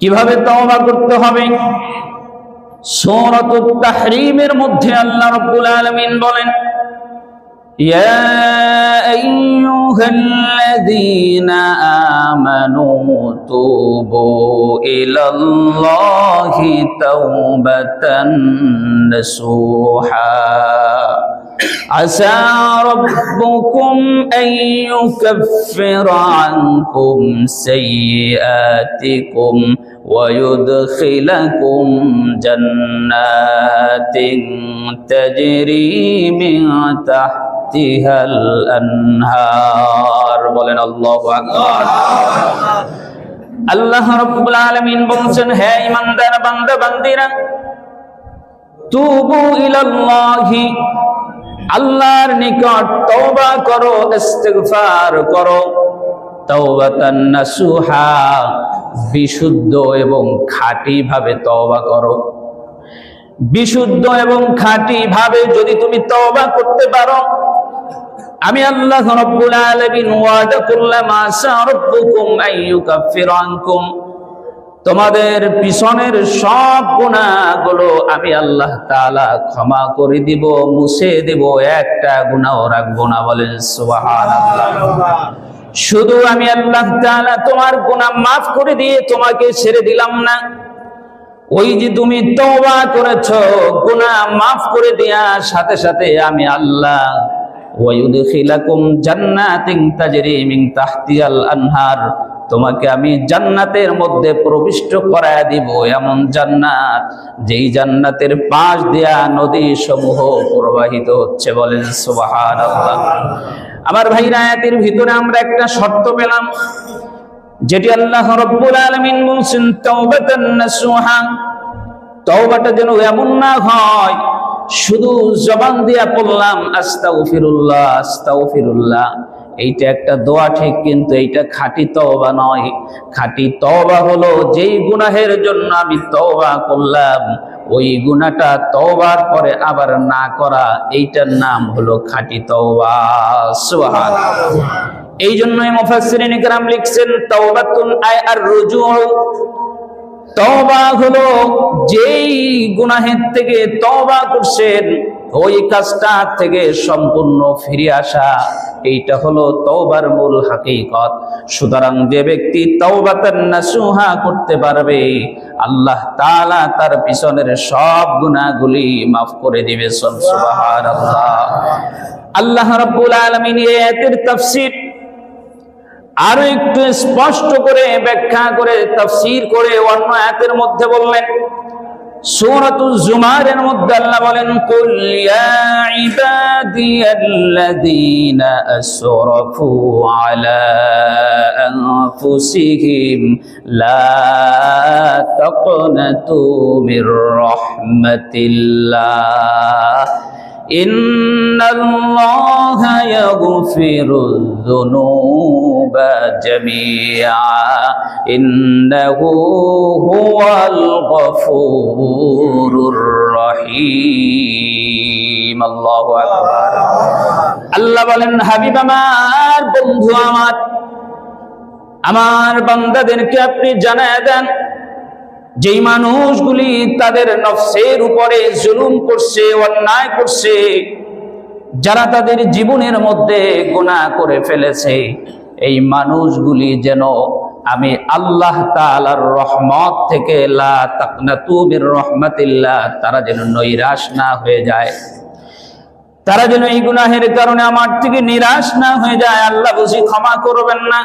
কীভাবে তওবা করতে হবে? সূরাত তাহরিমের মধ্যে আল্লাহ রাব্বুল আলামিন বলেন, ইয়া আইয়ুহাল্লাযীনা আমানু তুবু ইলাল্লাহি তাওবাতান নাসুহা। عسى ربكم أن يكفر عنكم سيئاتكم ويدخلكم جنات تجري من تحتها الأنهار বলেন আল্লাহু আকবার আল্লাহ রাব্বুল আলামিন বলছেন হে ইমানদার বান্দা বান্দিরা তুবু ইলাল্লাহি আল্লাহর নিকট তওবা করো, ইস্তিগফার করো, তাওবাতান নাসুহা, বিশুদ্ধ এবং খাঁটি ভাবে তওবা করো। বিশুদ্ধ এবং খাঁটি ভাবে যদি তুমি তওবা করতে পারো, আমি আল্লাহ রাব্বুল আলামিন ওয়াদা করলাম আসা রাব্বুকুম আইয়ুকাফির আনকুম। তোমাদের পিছনের সব গুণাগুলো আমি আল্লাহ তাআলা ক্ষমা করে দিব, মুছে দেব, একটা গুনাহও রাখব না বলেন শুধু আমি আল্লাহ তাআলা তোমার গুনাহ মাফ করে দিয়ে তোমাকে ছেড়ে দিলাম না। ওই যে তুমি তওবা করেছ, গুনাহ মাফ করে দেওয়ার সাথে সাথে আমি আল্লাহ ওয়ায়ুদখিলাকুম জান্নাতিন তাজরি মিন তাহতিয়াল আনহার তোমাকে আমি জান্নাতের মধ্যে প্রবিষ্ট করায় দিব এমন জান্নাত, যেই জান্নাতের পাশ দেয়া নদী সমূহ প্রবাহিত হচ্ছে বলেন সুবহানাল্লাহ। আমার ভাই আয়াতের ভিতরে আমরা একটা শর্ত পেলাম, যেটি আল্লাহ রব্বুল আলামিন বলছেন, তাওবাতান নাসুহা তওবাটা যেন এমন না হয়, শুধু জবান দিয়া পড়লাম, আস্তাগফিরুল্লাহ আস্তাগফিরুল্লাহ এইটা একটা দোয়া ঠিক, কিন্তু এইটা খাঁটি তওবা নয়। খাঁটি তওবা হলো যেই গুনাহের জন্য আমি তওবা করলাম, ওই গুনাহটা তওবার পরে আবার না করা, এইটার নাম হলো খাঁটি সুবহানাল্লাহ। এই জন্যই মুফাসসিরিন ইকরাম লিখছেন, তাওবাতুন আই আর রুজু তওবা হলো যেই গুনাহের থেকে তওবা করছেন, ওই কাজটা থেকে সম্পূর্ণ ফিরে আসা। এইটা হলো তওবার মূল হাকিকত। সুতরাং যে ব্যক্তি তওবাতান নাসুহা করতে পারবে, আল্লাহ তাআলা তার পিছনের সব গুনাহগুলি মাফ করে দিবে, সুবহানাল্লাহ। আল্লাহ রাব্বুল আলামিন এই আয়াতের তাফসীর আরও একটু স্পষ্ট করে ব্যাখ্যা করে তাফসীর করে অন্য আয়াতের মধ্যে বললেন সূরাতুজ জুমারের মধ্যে আল্লাহ বলেন কুল ইয়া ইবাদিয়াল্লাযীনা আসরাফু আলা আনফুসিহিম লা তাকনাতু মির রাহমাতিল্লাহ إن الله يغفر الذنوب جميعا إنه هو الغفور الرحيم الله أكبر আল্লাহ বলেন হাবিব আমার বন্ধু আমার আমার বান্দাদেরকে আপনি জানায় দেন যেই মানুষগুলি তাদের নফসের উপরে জুলুম করছে, অন্যায় করছে, যারা তাদের জীবনের মধ্যে গুনাহ করে ফেলেছে, এই মানুষগুলি যেন আমি আল্লাহ তাআলার রহমত থেকে রহমাতিল্লাহ তারা যেন নৈরাশ না হয়ে যায়। তারা যেন এই গুনাহের কারণে আমার থেকে নিরাশ না হয়ে যায়, আল্লাহ বুঝি ক্ষমা করবেন না।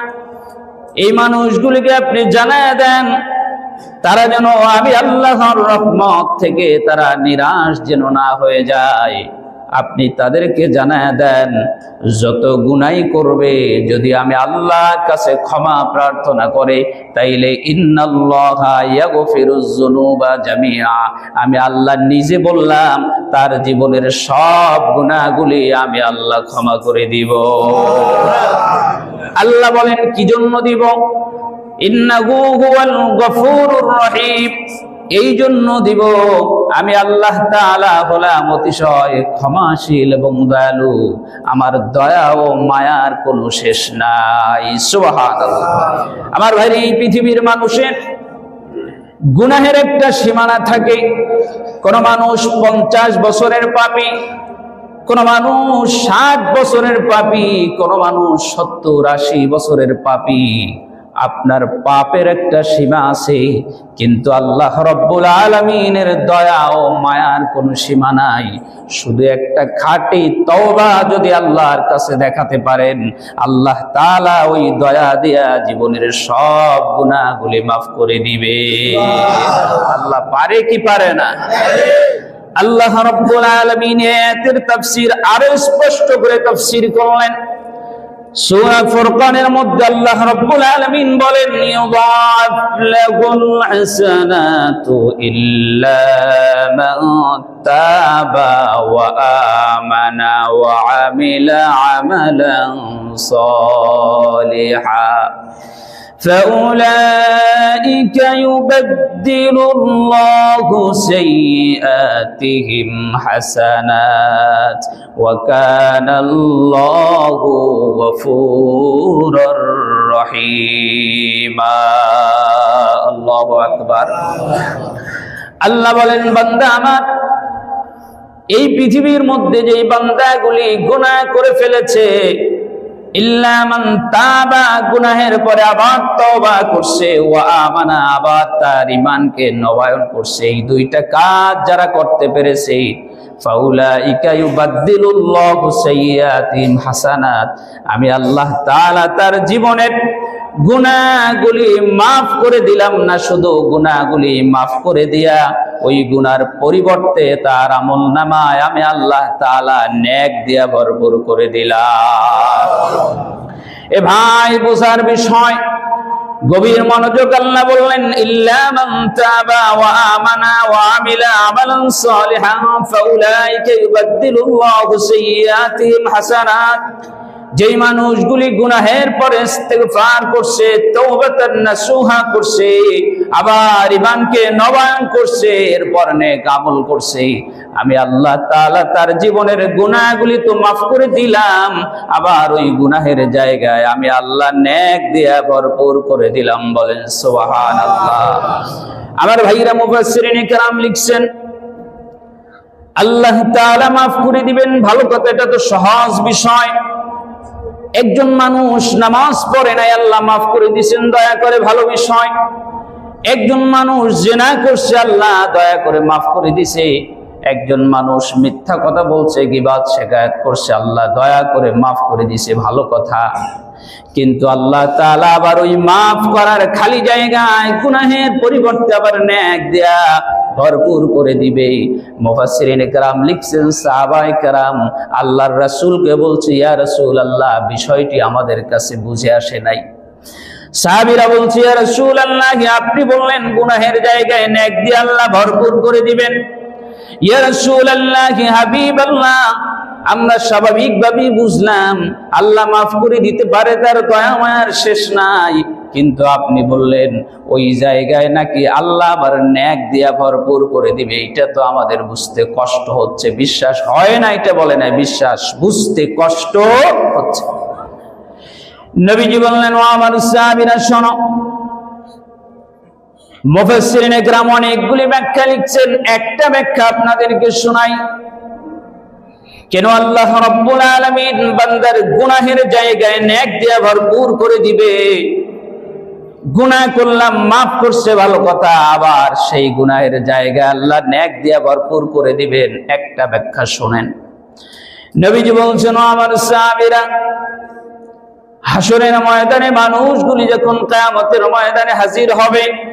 এই মানুষগুলিকে আপনি জানায় দেন তারা যেন আমি আল্লাহর রহমত থেকে তারা নিরাশ যেন না হয়ে যায়। আপনি তাদেরকে জানায় দেন, যত গুনাই করবে, যদি আমি আল্লাহর কাছে ক্ষমা প্রার্থনা করে, তাইলে জামিআ। আমি আল্লাহ নিজে বললাম, তার জীবনের সব গুনাহগুলি আমি আল্লাহ ক্ষমা করে দিব। আল্লাহ বলেন, কি জন্য দিব? এই জন্য দিব আমি আল্লাহ হলাম অতিশয় ক্ষমাশীল এবং দয়ালু। আমার দয়া ও মায়ার কোনো শেষ নাই। আমার ভাই এই পৃথিবীর মানুষের গুনাহের একটা সীমানা থাকে। কোন মানুষ পঞ্চাশ বছরের পাপী, কোন মানুষ ষাট বছরের পাপী, কোন মানুষ সত্তর আশি বছরের পাপী। আপনার পাপের একটা সীমা আছে কিন্তু আল্লাহ রব্বুল আলমিনের দয়া ও মায়ার কোনো সীমা নাই। শুধু একটা খাঁটি তওবা যদি আল্লাহর কাছে দেখাতে পারেন আল্লাহ তালা ওই দয়া দিয়া জীবনের সব গুনাহগুলি মাফ করে দিবে। আল্লাহ পারে কি পারে না? আল্লাহ রব্বুল আলামিন এর তাফসীর আরও স্পষ্ট করে তাফসীর করলেন। সূরা ফুরকানের মধ্যে আল্লাহ রাব্বুল আলামিন বলেন ইউদাফ লাহুল হাসানাতু ইল্লা মান তাবা ওয়া আমানা ওয়া আমিলা আমালান সালিহা فأولئك يبدل الله سيئاتهم حسنات وكان الله غفورا رحيما الله أكبر আল্লাহ বলেন বান্দা আমার এই পৃথিবীর মধ্যে যে বান্দাগুলি গুনাহ করে ফেলেছে ইল্লামান তাবা গুনাহের পরে আবার তওবা করছে ওয়া আমানা আবার তার ঈমানকে নবায়ন করছে এই দুইটা কাজ যারা করতে পেরেছে আমি আল্লাহ তার জীবনের গুনাহগুলি মাফ করে দিলাম না, শুধু গুনাহগুলি মাফ করে দিয়া ওই গুনার পরিবর্তে তার আমল নামায় আমি আল্লাহ তাআলা ন্যাক দিয়া ভরপুর করে দিলাম। এ ভাই, বোঝার বিষয় গভীর মনোযোগ আল্লাহ বললেন, ইল্লা মান তাবা ওয়া আমানা ওয়া আমিলা আমালান সালিহান, ফাউলাইকা ইউবাদদিলুল্লাহু সাইয়্যাতিহিম হাসানাত। যেই মানুষগুলি গুনাহের পরে ইস্তেগফার করছে তওবাতান নাসুহা করছে আবার ইমানকে নবায়ন করছে এরপর নেক আমল করছে আমি আল্লাহ তাআলা তার জীবনের গুনাহগুলি তো মাফ করে দিলাম আবার ওই গুনাহের জায়গায় আমি আল্লাহ নেক দিয়া ভরপুর করে দিলাম বলেন সুবহানাল্লাহ আমার ভাইরা মুফাসসিরিন کرام লিখছেন আল্লাহ তাআলা মাফ করে দিবেন ভালো কথা এটা তো সহজ বিষয় একজন মানুষ নামাজ পড়ে নাই, আল্লাহ মাফ করে দিছেন দয়া করে ভালো বিষয় একজন মানুষ জেনা করছে, আল্লাহ দয়া করে মাফ করে দিছে একজন মানুষ মিথ্যা কথা বলছে, গিবাদ শেখায়ত করছে, আল্লাহ দয়া করে মাফ করে দিছে ভালো কথা। কিন্তু আল্লাহ তাআলা আবার ওই মাফ করার খালি জায়গায় গুনাহের পরিবর্তে আবার ন্যাক দেয়া ভরপুর করে দিবে মুফাসসিরিন کرام লিখছেন সাহাবায়ে کرام আল্লাহর রাসূলকে বলছে ইয়া রাসূল আল্লাহ বিষয়টি আমাদের কাছে বুঝে আসে নাই সাহাবীরা বলছে ইয়া রাসূল আল্লাহ আপনি বললেন গুনাহের জায়গায় ন্যাক দিয়ে আল্লাহ ভরপুর করে দিবেন ইয়া রাসূল আল্লাহ হাবিব আল্লাহ আমরা স্বাভাবিকভাবেই বুঝলাম, আল্লাহ মাফ করে দিতে পারে তার দয়া মায়ার শেষ নাই। কিন্তু আপনি বললেন, ওই জায়গায় নাকি আল্লাহ আবার ন্যাক দিয়া ভরপুর করে দিবে, এটা তো আমাদের বুঝতে কষ্ট হচ্ছে, বিশ্বাস হয় না, এটা বলে না বিশ্বাস, বুঝতে কষ্ট হচ্ছে। নবীজি বললেন, ও আমার সাহাবীরা, শোনো। মুফাসসিরিনে গ্রাম অনেকগুলি ব্যাখ্যা লিখছেন, একটা ব্যাখ্যা আপনাদেরকে শোনাই। কেন আল্লাহ রব্বুল আলমিন বান্দার গুনাহের জায়গায় ন্যাক দিয়া ভরপুর করে দিবে? গুনাহ করলাম, মাফ করছে, ভালো কথা, আবার সেই গুনাহের জায়গায় আল্লাহ ন্যাক দিয়া ভরপুর করে দিবেন। একটা ব্যাখ্যা শোনেন। নবীজি বলছেন, "ও আমার সাহাবীরা হাসরের ময়দানে মানুষগুলি যখন কিয়ামতের ময়দানে হাজির হবে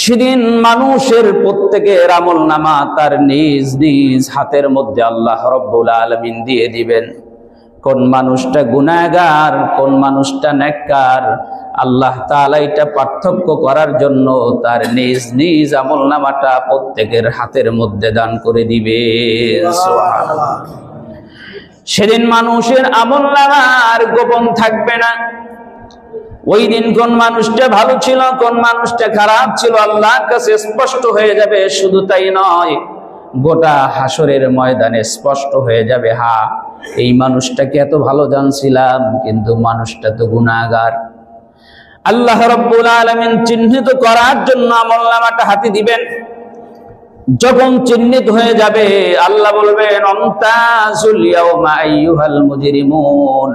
সেদিন মানুষের প্রত্যেকের আমল নামা তার নিজ নিজ হাতের মধ্যে আল্লাহ রব্বুল আলমিন দিয়ে দিবেন। কোন মানুষটা গুনাহগার, কোন মানুষটা নেককার, আল্লাহ তাআলা এটা পার্থক্য করার জন্য তার নিজ নিজ আমল নামাটা প্রত্যেকের হাতের মধ্যে দান করে দিবে। সেদিন মানুষের আমল নামা আর গোপন থাকবে না। ওই দিন কোন মানুষটা ভালো ছিল, কোন মানুষটা খারাপ ছিল, আল্লাহর কাছে স্পষ্ট হয়ে যাবে, শুধু তাই নয়, গোটা হাসরের ময়দানে স্পষ্ট হয়ে যাবে, হা, এই মানুষটাকে এত ভালো জানছিলাম, কিন্তু মানুষটা তো গুণাগার আল্লাহ রব্বুল আলমিন চিহ্নিত করার জন্য আমল হাতে দিবেন। যখন চিহ্নিত হয়ে যাবে, আল্লাহ বলবেন, অন্তাজুল ইয়াউমা আইয়ুহাল মুজরিমুন।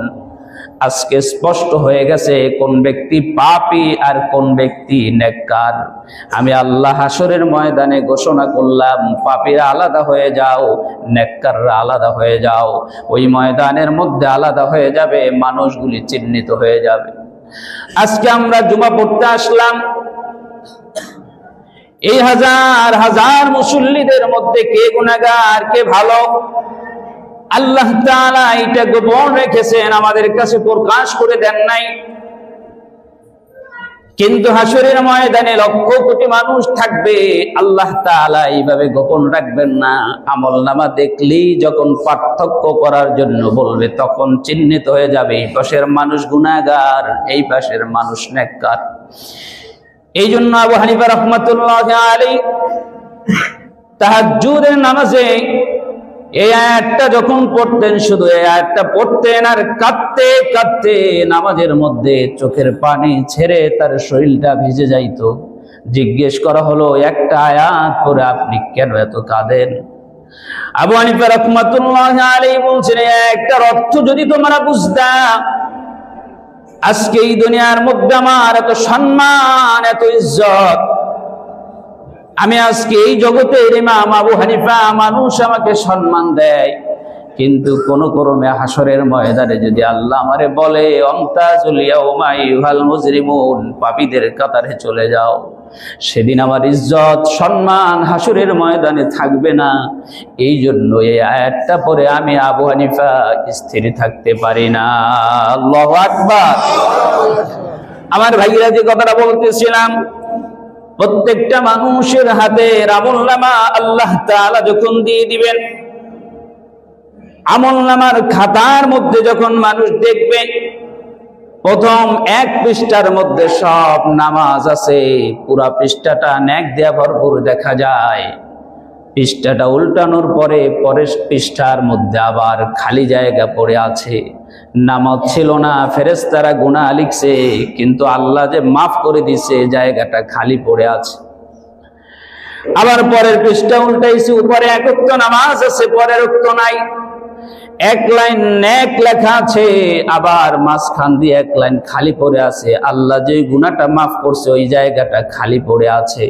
আজকে স্পষ্ট হয়ে গেছে কোন ব্যক্তি পাপী আর কোন ব্যক্তি নেককার। আমি আল্লাহ হাসরের ময়দানে ঘোষণা করলাম, পাপীরা আলাদা হয়ে যাও, নেককাররা আলাদা হয়ে যাও। ওই ময়দানের মধ্যে আলাদা হয়ে যাবে, মানুষগুলি চিহ্নিত হয়ে যাবে। আজকে আমরা জুমা পড়তে আসলাম। এই হাজার হাজার মুসল্লিদের মধ্যে কে গুণাগার কে ভালো? আল্লাহ এটা গোপন রেখেছেন, আমাদের কাছে প্রকাশ করে দেন নাই। কিন্তু হাসরের ময়দানে লক্ষ কোটি মানুষ থাকবে, আল্লাহ তাআলা এইভাবে গোপন রাখবেন না। আমল নামা দেখলেই যখন পার্থক্য করার জন্য বলবে, তখন চিহ্নিত হয়ে যাবে, এই পাশের মানুষ গুনাহগার, এই পাশের মানুষ নেককার। এই জন্য আবু হানিফা রহমতুল্লাহ আলী তাহাজ্জুদের নামাজে এই আয়াতটা যখন পড়তেন শুধু, এই আয়াতটা পড়তেন আর কাঁদতে কাঁদতে নামাজের মধ্যে চোখের পানি ছেড়ে তার শরীরটা ভিজে যাইত। জিজ্ঞেস করা হলো, একটা আয়াত পরে আপনি কেন এত কাঁদেন? আবু হানিফা রহমাতুল্লাহ আলী বলছেন, এই একটার অর্থ যদি তোমরা বুঝতাম আজকে এই দুনিয়ার মধ্যে আমার এত সম্মান, এত ইজ্জত আমি আজকে এই জগতের ইমাম আবু হানিফা মানুষ আমাকে সম্মান দেয়। কিন্তু কোন ক্রমে হাসরের ময়দানে যদি আল্লাহ আমারে বলে পাপীদের কাতারে চলে যাও। সেদিন আমার ইজ্জত, সম্মান হাসরের ময়দানে থাকবে না। এই জন্য এই আয়াতটা পরে আমি আবু হানিফা স্থির থাকতে পারি না। আল্লাহু আকবার। আমার ভাইরা যে কথাটা বলতেছিলাম প্রত্যেকটা মানুষের হাতে আমল নামা আল্লাহ তালা যখন দিয়ে দিবেন, আমল নামার খাতার মধ্যে যখন মানুষ দেখবে, প্রথম এক পৃষ্ঠার মধ্যে সব নামাজ আছে, পুরা পৃষ্ঠাটা ন্যাক দেয়া ভরপুর দেখা যায়। পৃষ্ঠাটা উল্টানোর পরে পরের পৃষ্ঠার মধ্যে আবার খালি জায়গা পড়ে আছে। নামাজ ছিল না ফেরেস্তারা গুণা লিখছে, কিন্তু আল্লাহ যে মাফ করে দিছে জায়গাটা খালি পড়ে আছে। আবার পরের পৃষ্ঠা উল্টাইছে, উপরে একত্র নামাজ আছে, পরের উক্ত নাই। এক লাইন এক লেখা আছে, আবার মাঝখান দিয়ে এক লাইন খালি পড়ে আছে। আল্লাহ যে গুণাটা মাফ করছে, ওই জায়গাটা খালি পড়ে আছে।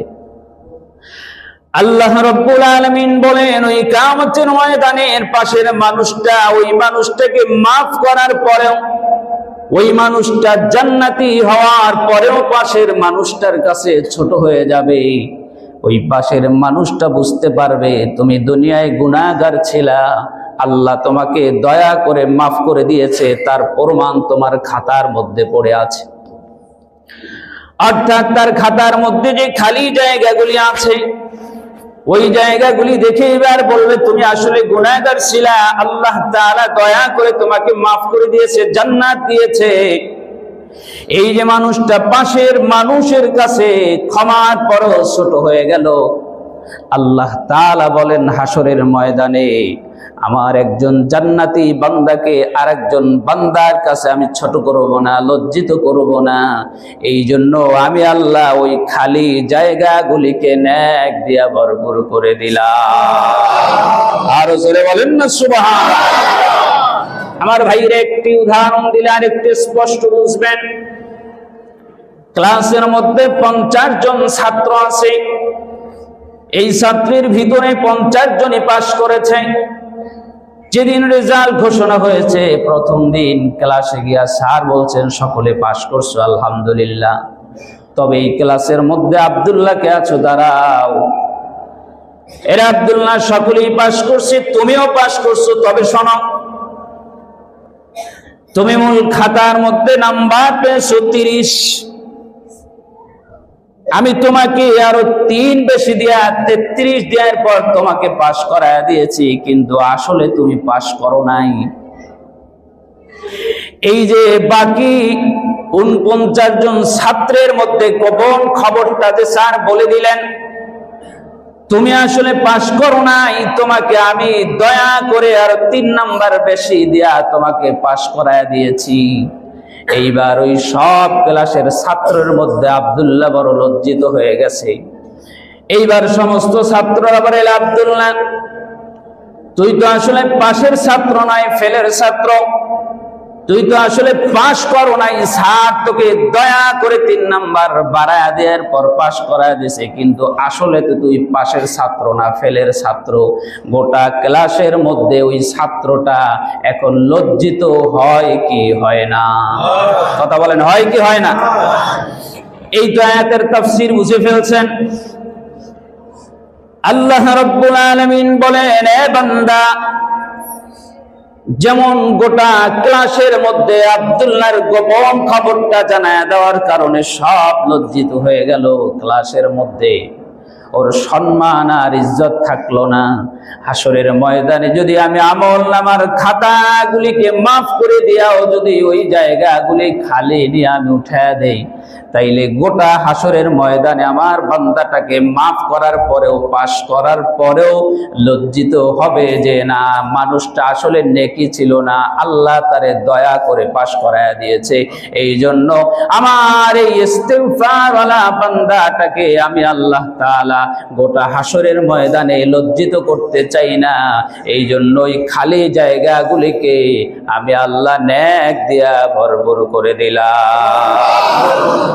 আল্লাহ রব্বুল আলমিন বলেন, ওই কামতের ময়দানের পাশের মানুষটা, ওই মানুষটাকে মাফ করার পরেও, ওই মানুষটা জান্নাতি হওয়ার পরেও পাশের মানুষটার কাছে ছোট হয়ে যাবে। ওই পাশের মানুষটা বুঝতে পারবে, তুমি দুনিয়ায় গুণাগার ছিলা, আল্লাহ তোমাকে দয়া করে মাফ করে দিয়েছে, তার প্রমাণ তোমার খাতার মধ্যে পড়ে আছে। অর্থাৎ তার খাতার মধ্যে যে খালি জায়গাগুলি আছে ওই জায়গাগুলি দেখে এবার বলবে, তুমি আসলে গুণাগার ছিলা। আল্লাহ তাআলা দয়া করে তোমাকে মাফ করে দিয়েছে, জান্নাত দিয়েছে। এই যে মানুষটা পাশের মানুষের কাছে ক্ষমার পর ছোট হয়ে গেল। আল্লাহ তাআলা বলেন হাসরের ময়দানে আমার একজন জান্নাতি বান্দাকে আরেকজন বান্দার কাছে আমি ছোট করব না, লজ্জিত করব না। এই জন্য আমি আল্লাহ ওই খালি জায়গাগুলিকে ন্যাক দিয়া ভরপুর করে দিলাম। আরও বলেন না সুবহান আমার ভাইয়ের একটি উদাহরণ দিলে আর একটু স্পষ্ট বুঝবেন। ক্লাসের মধ্যে পঞ্চাশ জন ছাত্র আছে। এই ছাত্রীর ভিতরে পঞ্চাশ জনই পাশ করেছে। যেদিন রেজাল্ট ঘোষণা হয়েছে, প্রথম দিন ক্লাসে গিয়া স্যার বলছেন, সকলে পাশ করছ, আলহামদুলিল্লাহ। তবে এই ক্লাসের মধ্যে আবদুল্লাহকে আছো? দাঁড়াও। এরা আবদুল্লাহ, সকলেই পাশ করছে, তুমিও পাশ করছ, তবে শোনো। তুমি মূল খাতার মধ্যে নাম্বার পেয়েছ তিরিশ। আমি তোমাকে আরও তিন বেশি দেয়া, তেত্রিশ দেওয়ার পর তোমাকে পাশ করায় দিয়েছি, কিন্তু আসলে তুমি পাশ করো নাই। এই যে বাকি উনপঞ্চাশ জন ছাত্রের মধ্যে গোপন খবরটা যে স্যার বলে দিলেন, তুমি আসলে পাশ করো নাই, তোমাকে আমি দয়া করে আর তিন নাম্বার বেশি দিয়া তোমাকে পাশ করায় দিয়েছি। এইবার ওই সব ক্লাসের ছাত্রের মধ্যে আবদুল্লাহ বড় লজ্জিত হয়ে গেছে। এইবার সমস্ত ছাত্ররা বলে আবদুল্লাহ, তুই তো আসলে পাশের ছাত্র নয়, ফেলের ছাত্র। তুই তো আসলে পাশ করো নাই স্যার তোকে দয়া করে তিন নাম্বার বাড়ায় দেওয়ার পর পাশ করায় দিছে। কিন্তু আসলে তো তুই পাশের ছাত্র না, ফেলের ছাত্র। গোটা ক্লাসের মধ্যে ওই ছাত্রটা এখন লজ্জিত হয় কি হয় না? কথা বলেন, হয় কি হয় না? এই তো আয়াতের তাফসীর বুঝে ফেলছেন। আল্লাহ রব্বুল আলামিন বলেন, এ বান্দা যেমন গোটা ক্লাসের মধ্যে আবদুল্লার গোপন খবরটা জানায় দেওয়ার কারণে সব লজ্জিত হয়ে গেল ক্লাসের মধ্যে। ওর সম্মান আর ইজ্জত থাকল না। হাসরের ময়দানে যদি আমি আমল নামার খাতাগুলিকে মাফ করে দিয়াও যদি ওই জায়গাগুলি খালি নিয়ে আমি উঠায় দেই, তাইলে গোটা হাসরের ময়দানে আমার বান্দাটাকে মাফ করার পরেও, পাশ করার পরেও লজ্জিত হবে যে না, মানুষটা আসলে নেকি ছিল না, আল্লাহ তারে দয়া করে পাশ করায় দিয়েছে। এই জন্য আমার এই ইস্তেগফারওয়ালা বান্দাটাকে আমি আল্লাহ তাআলা গোটা হাসরের ময়দানে লজ্জিত করতে চাই না। এই জন্যই ওই খালি জায়গাগুলিকে আমি আল্লাহ ন্যাক দিয়া ভরভর করে দিলাম।